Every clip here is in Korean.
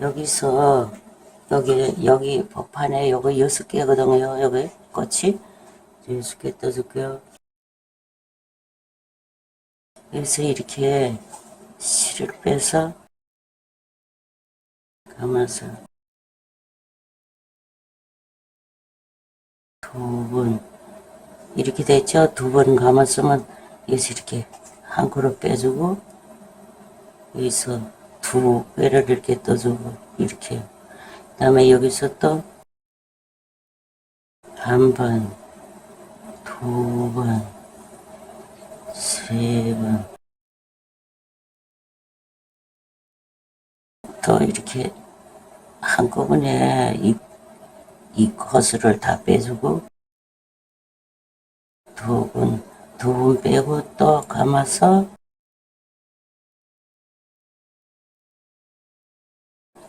여기서 여기 여기 법판에 요거 여섯 개거든요. 여기 꽃이 여섯 개 떠줄게요. 그래서 이렇게 실을 빼서 감아서 두 번 이렇게 됐죠? 두 번 감았으면 여기서 이렇게 한 그릇 빼주고 여기서 두 배를 이렇게 떠주고 이렇게. 그 다음에 여기서 또 한 번, 두 번, 세 번, 또 이렇게 한꺼번에 이, 이 거스를 다 빼주고 두 번, 두 번 빼고 또 감아서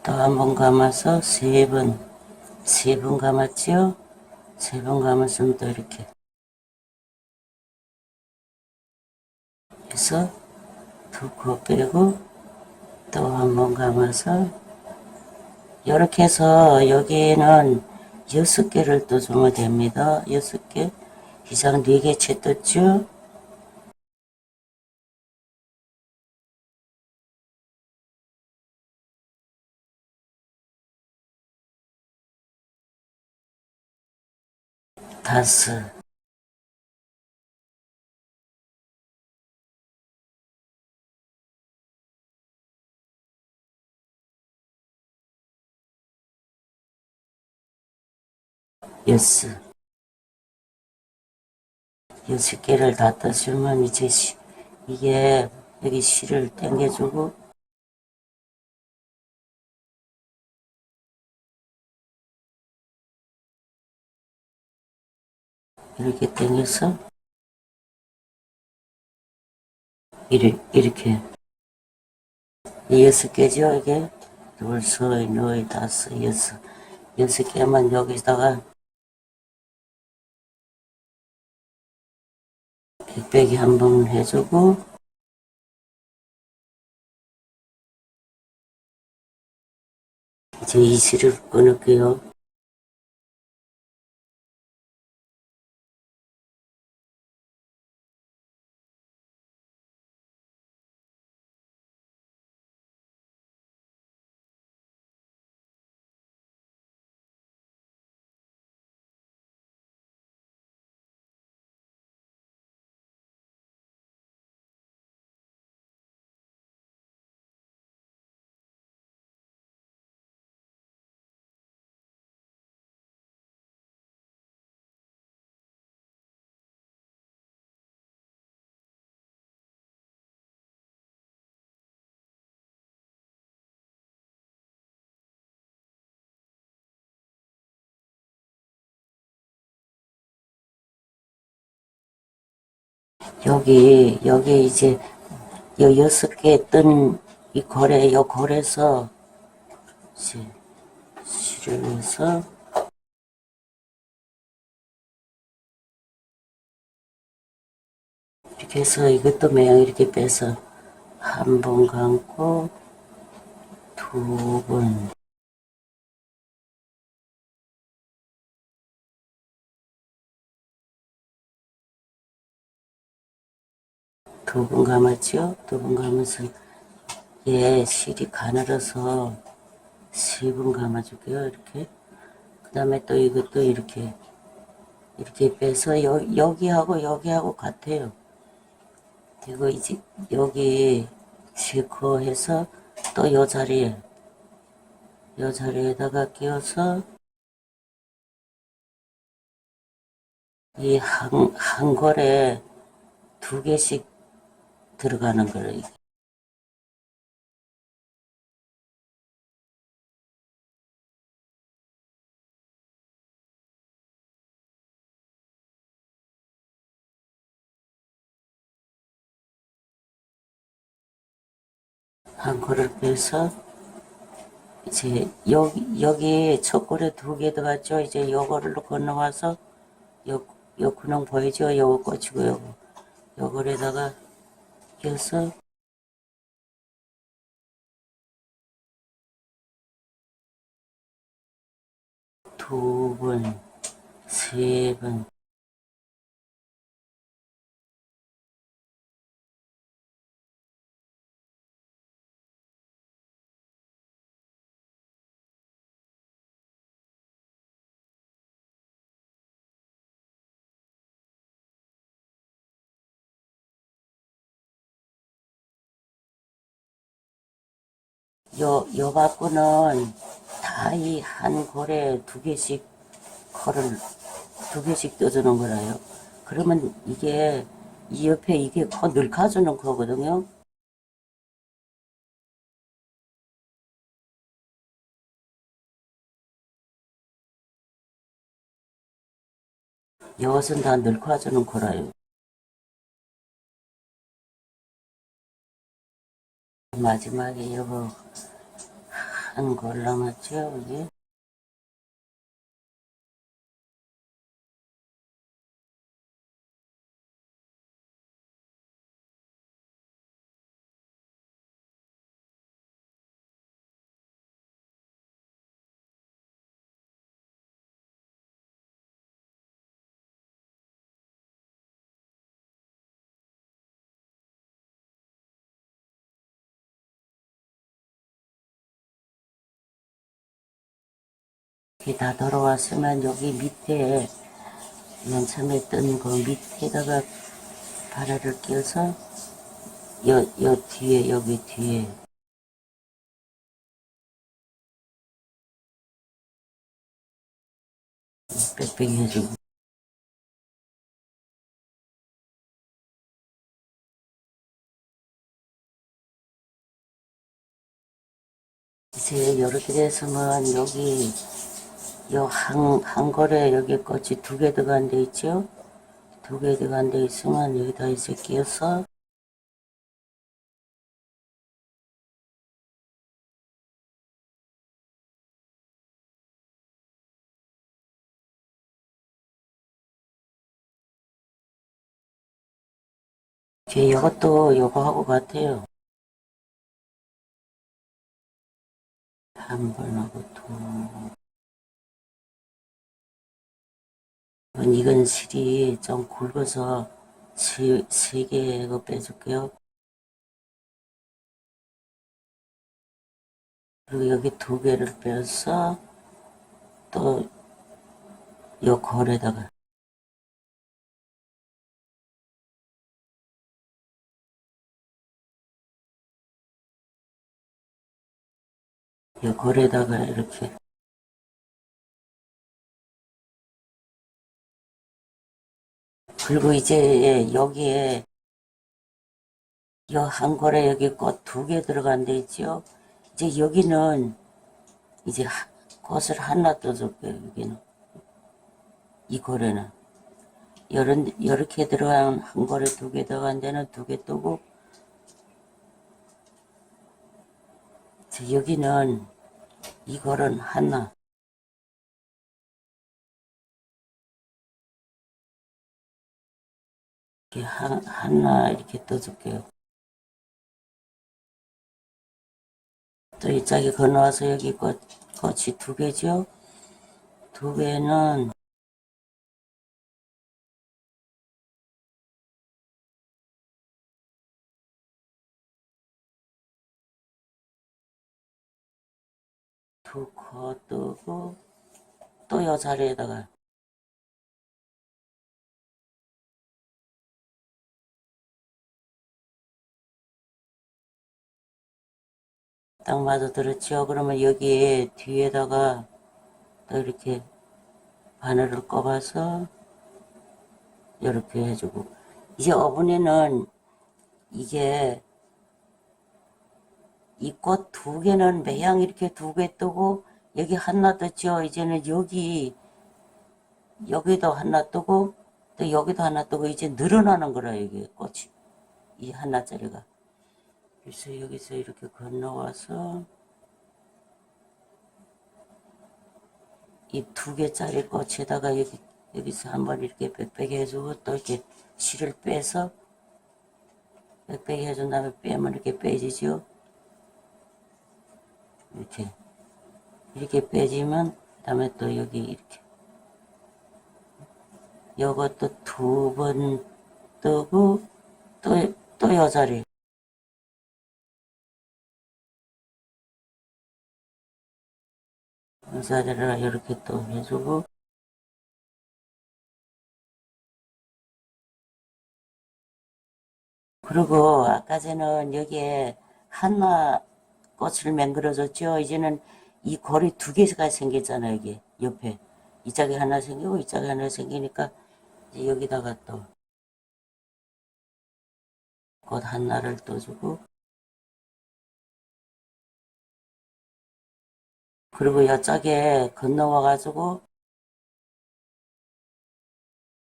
또 한 번 감아서 세 번, 세 번 감았지요? 세 번 감았으면 또 이렇게 해서 두코 빼고 또 한 번 감아서 이렇게 해서 여기에는 여섯 개를 떠주면 됩니다. 여섯 개 이상 네 개 채 떴죠? 다섯 여섯 여섯 개를 다 떠주면 이제 시, 이게 여기 실을 당겨주고 이렇게 당겨서 이렇게, 이렇게 이 여섯 개죠 이게 둘, 셋, 넷, 다섯, 여섯 여섯 개만 여기다가 백배기 한번 해주고 이제 이 실을 끊을게요. 여기 여기 이제 요 여섯 개 뜬 이 거래 요 거래서 이제 실을 해서 이렇게 해서 이것도 매양 이렇게 빼서 한 번 감고 두 번 두 번 감았죠? 두번 감아서 얘 실이 가늘어서 세 번 감아줄게요. 이렇게. 그 다음에 또 이것도 이렇게 이렇게 빼서 여, 여기하고 여기하고 같아요. 그리고 이제 여기 실코 해서 또 요 자리에 요 자리에다가 끼워서 이 한, 한 걸에 두 개씩 들어가는 거를 한 거를 빼서 이제 여기 여기 첫골에 두개 들어갔죠. 이제 요거를 건너와서 요, 요 구멍 보이죠? 요거 꽂히고 요거 요거에다가 연습. 두 번, 세 번, 요, 요 갖고는 다 이 한 골에 두 개씩 컬을 두 개씩 떠주는 거라요. 그러면 이게 이 옆에 이게 거 늙어주는 거거든요. 이것은 다 늙어주는 거라요. 마지막에 이거 한골 남았죠, 이 게? 이게 다 돌아왔으면 여기 밑에 맨 처음에 뜬 그 밑에다가 바라를 끼워서 여, 여 뒤에 여기 뒤에 빽빽이 해주고 이제 이렇게 돼서면 여기 요한 한 걸에 여기 꽃이 두 개 들어간 데 있죠? 두 개 들어간 데 있으면 여기다 이제 뒤에 이것도 요거 하고 같아요. 한 번하고 두 이건 실이 좀 굵어서 세, 세 개가 빼줄게요. 그리고 여기 두 개를 빼서 또 요 걸에다가 요 걸에다가 이렇게 그리고 이제 여기에 요한 걸에 여기 꽃두개 들어간 데 있죠. 이제 여기는 이제 하- 꽃을 하나 떠줄게요. 여기는 이 걸에는 요런 이렇게 들어간 한 걸에 두개 들어간 데는 두 개 뜨고 여기는 이 걸은 하나 이렇게 하, 하나 이렇게 떠줄게요. 또 이 짝이 건너와서 여기 꽃, 꽃이 두 개죠? 두 개는 두코 뜨고 또 요 자리에다가 딱 맞아 들었죠? 그러면 여기에 뒤에다가 또 이렇게 바늘을 꼽아서 이렇게 해주고 이제 어분에는 이게 이 꽃 두 개는 매양 이렇게 두 개 뜨고 여기 하나 떴죠. 이제는 여기 여기도 하나 뜨고 또 여기도 하나 뜨고 이제 늘어나는 거라 이게 꽃이 이 하나짜리가 그래서 여기서 이렇게 건너와서 이 두 개짜리 꽃에다가 여기 여기서 한번 이렇게 빽빽이 해주고 또 이렇게 실을 빼서 빽빽이 해준 다음에 빼면 이렇게 빼지죠. 이렇게. 이렇게 빼지면 다음에 또 여기 이렇게. 요것도 두 번 뜨고 또또요 자리 이 자리를 이렇게 또 해주고 그리고 아까 전에는 여기에 한나 꽃을 맹글어줬죠. 이제는 이 골이 두 개가 생겼잖아요. 여기 옆에 이 짝에 하나 생기고 이 짝에 하나 생기니까 이제 여기다가 또꽃 하나를 떠주고 그리고 이 짝에 건너와 가지고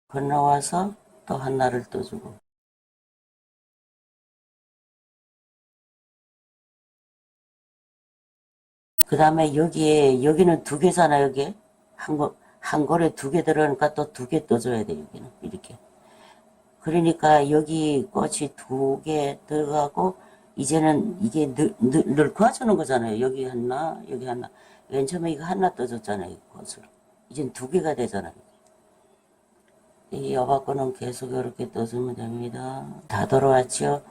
건너와서 또 하나를 떠주고 그 다음에 여기에, 여기는 두 개잖아, 여기. 한 거, 한 골에 두 개 들어가니까 또 두 개 떠줘야 돼, 여기는. 이렇게. 그러니까 여기 꽃이 두 개 들어가고, 이제는 이게 늘, 늘, 늙어 주는 거잖아요. 여기 하나, 여기 하나. 맨 처음에 이거 하나 떠줬잖아요, 꽃으로. 이젠 두 개가 되잖아요. 이 여바코는 계속 이렇게 떠주면 됩니다. 다 들어왔죠?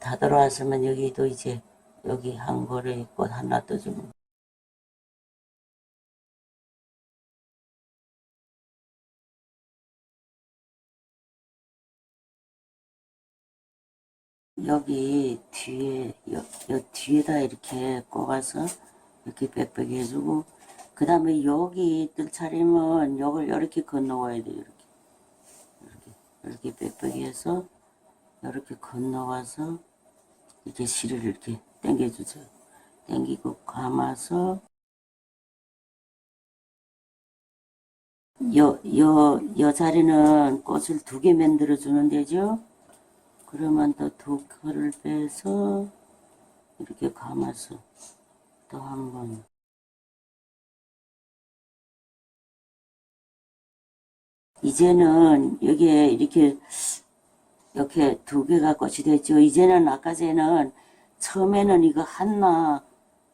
다 들어왔으면 여기도 이제, 여기 한 골에 꽃 하나 떠주면 여기 뒤에 여, 여 뒤에다 이렇게 꼽아서 이렇게 빽빽이 해주고 그 다음에 여기 뜰 차리면 요걸 이렇게 건너와야 돼요 이렇게. 이렇게 이렇게 빽빽이 해서 이렇게 건너와서 이렇게 실을 이렇게 당겨주죠. 당기고 감아서 여, 여, 여 자리는 꽃을 두 개 만들어 주는 데죠. 그러면 또 두 컬을 빼서 이렇게 감아서 또 한 번. 이제는 여기에 이렇게 이렇게 두 개가 꽃이 됐죠. 이제는 아까 전에는 처음에는 이거 하나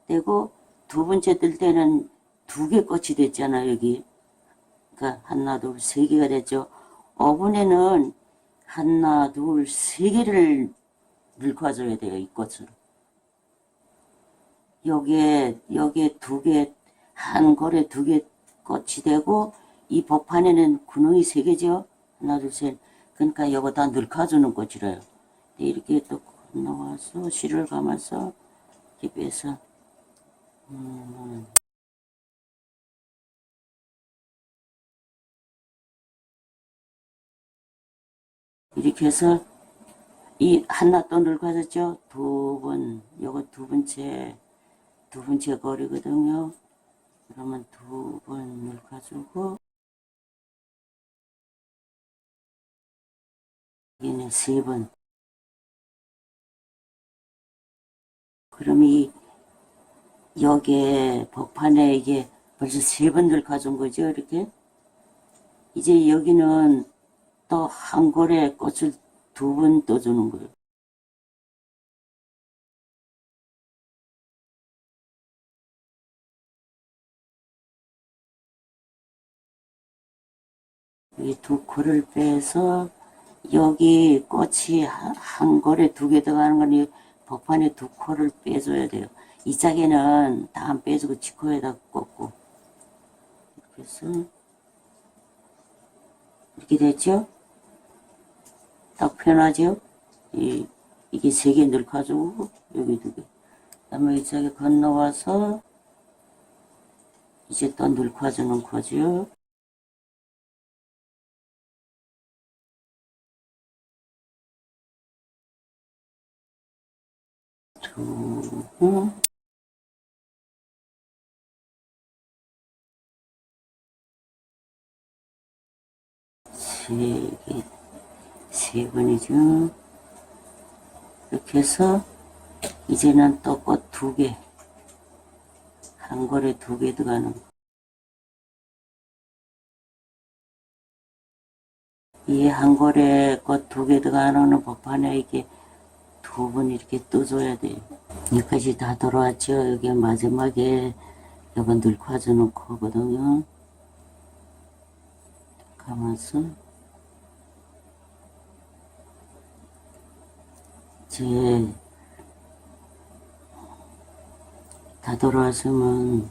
되고 두 번째 뜰 때는 두 개 꽃이 됐잖아요. 여기. 그러니까 하나, 둘, 세 개가 됐죠. 5분에는 하나, 둘, 세 개를 물과줘야 돼요, 이 꽃으로. 여기에, 두 개, 한 골에 두 개 꽃이 되고, 이 복판에는 구멍이 세 개죠? 하나, 둘, 셋. 그러니까 요거 다 늙어주는 꽃이래요. 이렇게 또 건너와서, 실을 감아서, 이렇게 빼서, 음, 이렇게 해서 이 하나 또 늙어졌죠? 두 번, 요거 두 번째, 두 번째 거리거든요. 그러면 두 번 늙어주고, 여기는 세 번. 그럼 이, 여기에, 복판에 이게 벌써 세 번 늙어준 거죠, 이렇게? 이제 여기는 또 한 골에 꽃을 두 번 떠주는 거예요. 이두 골을 빼서 여기 꽃이 한, 한 골에 두 개 들어가는 거니 복판에 두 콜을 빼줘야 돼요. 이 짝에는 다 안 빼주고 지코에다 꽂고 이렇게 해서 이렇게 됐죠? 딱 편하죠? 이, 이게 세개 늙어주고 여기 두 개. 그다음에 이 짝에 건너와서 이제 또 늙어주는 거죠. 두고 세 개, 세 번이죠. 이렇게 해서 이제는 또 꽃 두 개, 한 골에 두 개 들어가는 거. 이한 골에 꽃 두 개 들어가는 법판에 이게 두 번 이렇게 떠줘야 돼요. 여기까지 다 돌아왔죠. 여기 마지막에 이건 늘 과져 놓고 하거든요. 감아서 제다 돌아왔으면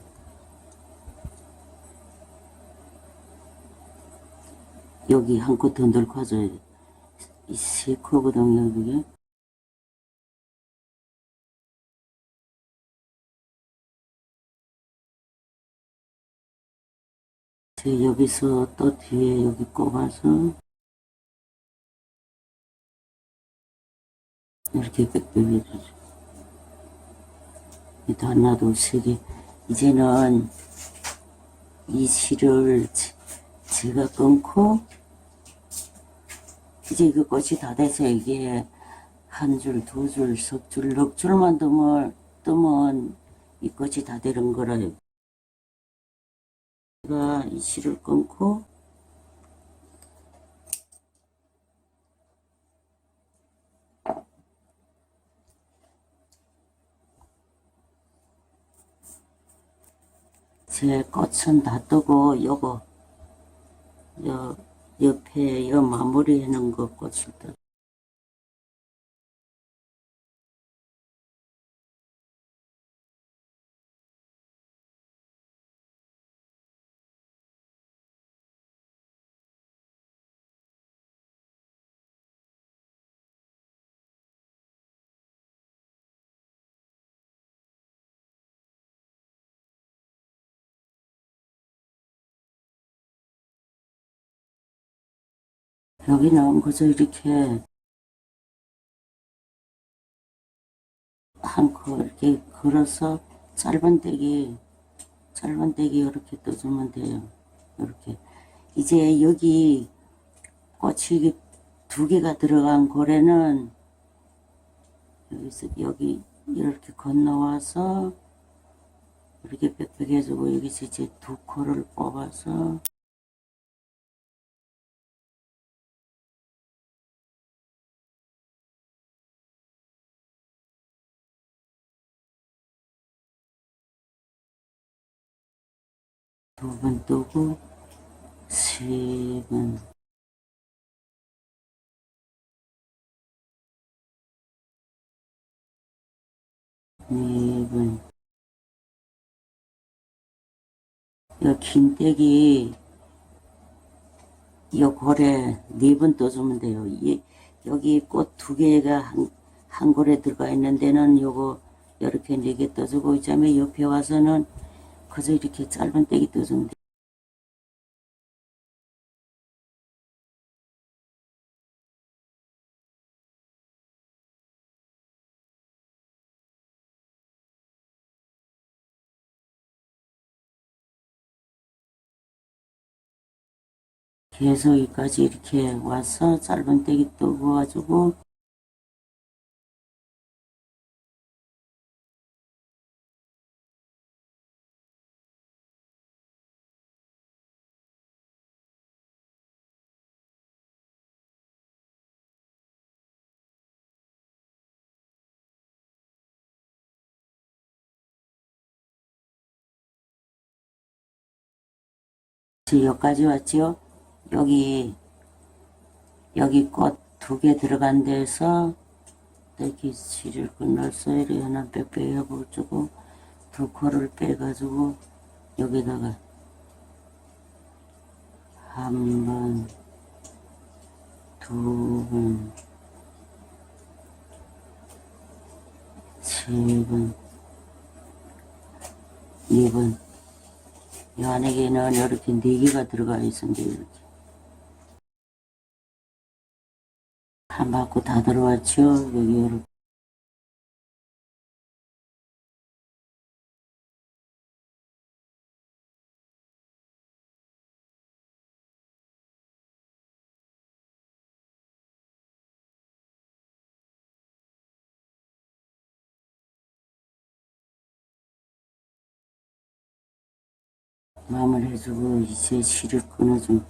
여기 한 코더 하죠. 이세 코거든요, 그게. 여기서 또 뒤에 여기 꼽아서 이렇게 빽빽히 해주죠. 이도 하나도 세개 이제는 이 실을 제- 제가 끊고 이제 이거 꽃이 다 돼서 이게 한 줄, 두 줄, 석 줄, 넉 줄만 뜨면, 뜨면 이 꽃이 다 되는 거라요. 제가 이 실을 끊고 제 꽃은 다 뜨고 요거 요 옆에 요 마무리 해놓은 거 꽃을 떠 여기는 그저 이렇게 한코 이렇게 걸어서 짧은 떼기 짧은 떼기 이렇게 떠주면 돼요. 이렇게 이제 여기 꽃이 두 개가 들어간 고래는 여기서 여기 이렇게 건너와서 이렇게 빽빽 해주고 여기서 이제 두 코를 뽑아서 두 번 뜨고 세 번 네 번. 이 긴 떼기 이 고래 네 번 떠주면 돼요. 이, 여기 꽃 두 개가 한, 한 고래 들어가 있는 데는 요거 이렇게 네 개 떠주고 이자면 옆에 와서는 그저 이렇게 짧은 떼기 돼요. 계속 여기까지 이렇게 와서 짧은 떼기 떠가지고 지금 여기까지 왔죠? 여기 여기 꽃 두 개 들어간 데서 이렇게 실을 끊어서 이렇게 하나 하고 주고 두 코를 빼가지고 여기다가 한 번, 두 번, 세 번, 네 번. 이 안에는 이렇게 네 개가 들어가 있는데 이렇게. 한 바퀴 다 들어왔죠? 여기 이렇게 마무리 해주고 이제 실을 끊어주면